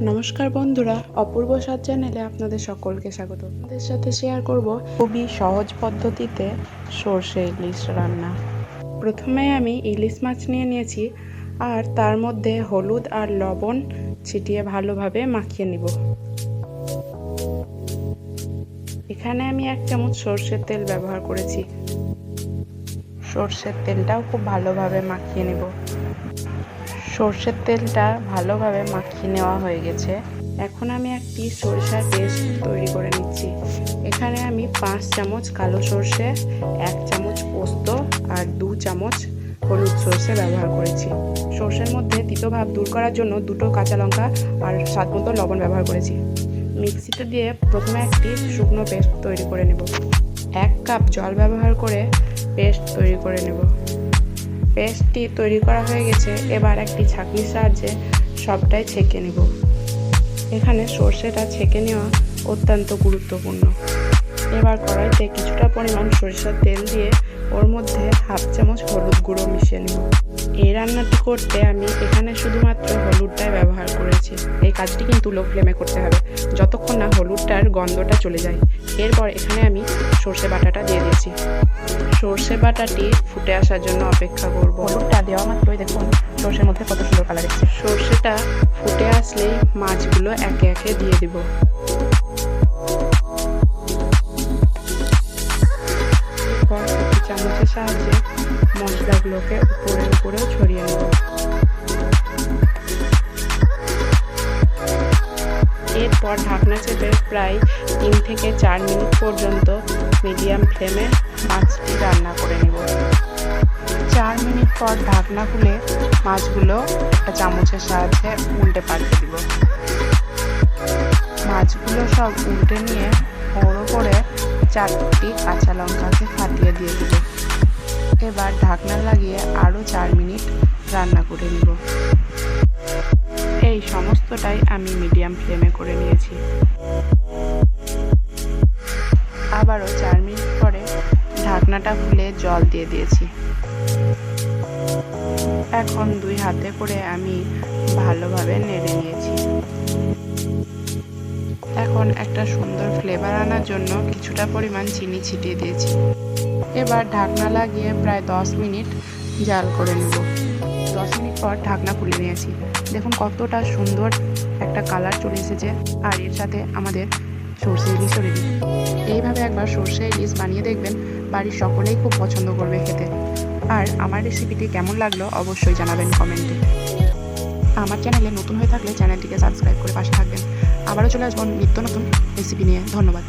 নমস্কার বন্ধুরা, অপূর্ব স্বাদ চ্যানেলে আপনাদের সকলকে স্বাগত। আপনাদের সাথে শেয়ার করব খুবই সহজ পদ্ধতিতে সর্ষে ইলিশ রান্না। প্রথমে আমি ইলিশ মাছ নিয়ে নিয়েছি, আর তার মধ্যে হলুদ আর লবণ ছিটিয়ে ভালোভাবে মাখিয়ে নিব। এখানে আমি এক চামচ সর্ষের তেল ব্যবহার করেছি। সর্ষের তেলটাও খুব ভালোভাবে মাখিয়ে নেব। সর্ষের তেলটা ভালোভাবে মাখিয়ে নেওয়া হয়ে গেছে। এখন আমি একটি সরিষার পেস্ট তৈরি করে নিচ্ছি। এখানে আমি পাঁচ চামচ কালো সর্ষে, এক চামচ পোস্ত আর দু চামচ হলুদ সর্ষে ব্যবহার করেছি। সর্ষের মধ্যে তিতো ভাব দূর করার জন্য দুটো কাঁচা লঙ্কা আর স্বাদ মতো লবণ ব্যবহার করেছি। মিক্সিতে দিয়ে প্রথমে একটি শুকনো পেস্ট তৈরি করে নেব। এক কাপ জল ব্যবহার করে পেস্ট তৈরি করে নেব। পেস্টটি তৈরি করা হয়ে গেছে, এবার একটি ছাঁকনির সাহায্যে সবটাই ছেঁকে নেব। এখানে সর্ষেটা ছেঁকে নেওয়া অত্যন্ত গুরুত্বপূর্ণ। এবার কড়াইতে কিছুটা পরিমাণ সরিষার তেল দিয়ে ওর মধ্যে হাফ চামচ হলুদ গুঁড়ো মিশিয়ে নেব। এই রান্নাটি করতে আমি এখানে শুধুমাত্র হলুদটাই ব্যবহার করেছি। এই কাজটি কিন্তু লো ফ্লেমে করতে হবে যতক্ষণ না হলুদটার গন্ধটা চলে যায়। এরপর এখানে আমি সর্ষে বাটাটা দিয়ে দিয়েছি। সর্ষে বাটাটি ফুটে আসার জন্য অপেক্ষা করব। হলুদটা দেওয়া মাত্রই দেখুন সর্ষের মধ্যে কত সুন্দর কালার এসেছে। সর্ষেটা ফুটে আসলেই মাছগুলো একে একে দিয়ে দিব। সাহায্যে মশলাগুলোকে উপরে উপরে ছড়িয়ে নেব। এরপর ঢাকনা চেপে প্রায় তিন থেকে চার মিনিট পর্যন্ত মিডিয়াম ফ্লেমে মাছটি রান্না করে নেব। চার মিনিট পর ঢাকনা খুলে মাছগুলো একটা চামচের সাহায্যে উল্টে পাল্টে দিব। মাছগুলো সব উল্টে নিয়ে ওর ওপরে চারটি কাঁচা লঙ্কাকে ফাটিয়ে দিয়ে দিব। এবার ঢাকনা লাগিয়ে আরও চার মিনিট রান্না করে নিব। এই সমস্তটাই আমি মিডিয়াম ফ্লেমে করে নিয়েছি। আবারও চার মিনিট পরে ঢাকনাটা খুলে জল দিয়ে দিয়েছি। এখন দুই হাতে করে আমি ভালোভাবে নেড়ে নিয়েছি। এখন একটা সুন্দর ফ্লেভার আনার জন্য কিছুটা পরিমাণ চিনি ছিটিয়ে দিয়েছি। এবার ঢাকনা লাগিয়ে প্রায় দশ মিনিট জাল করে নেব। দশ মিনিট পর ঢাকনা খুলে নিয়েছি। দেখুন কতটা সুন্দর একটা কালার চলে এসেছে আর এর সাথে আমাদের সর্ষে ইলিশও রেডি এইভাবে একবার সর্ষে ইলিশ বানিয়ে দেখবেন বাড়ির সকলেই খুব পছন্দ করবে খেতে। আর আমার রেসিপিটি কেমন লাগল অবশ্যই জানাবেন কমেন্টে আমার চ্যানেলে নতুন হয়ে থাকলে চ্যানেলটিকে সাবস্ক্রাইব করে পাশে থাকবেন। আবারও চলে আসব নিত্য নতুন রেসিপি নিয়ে। ধন্যবাদ।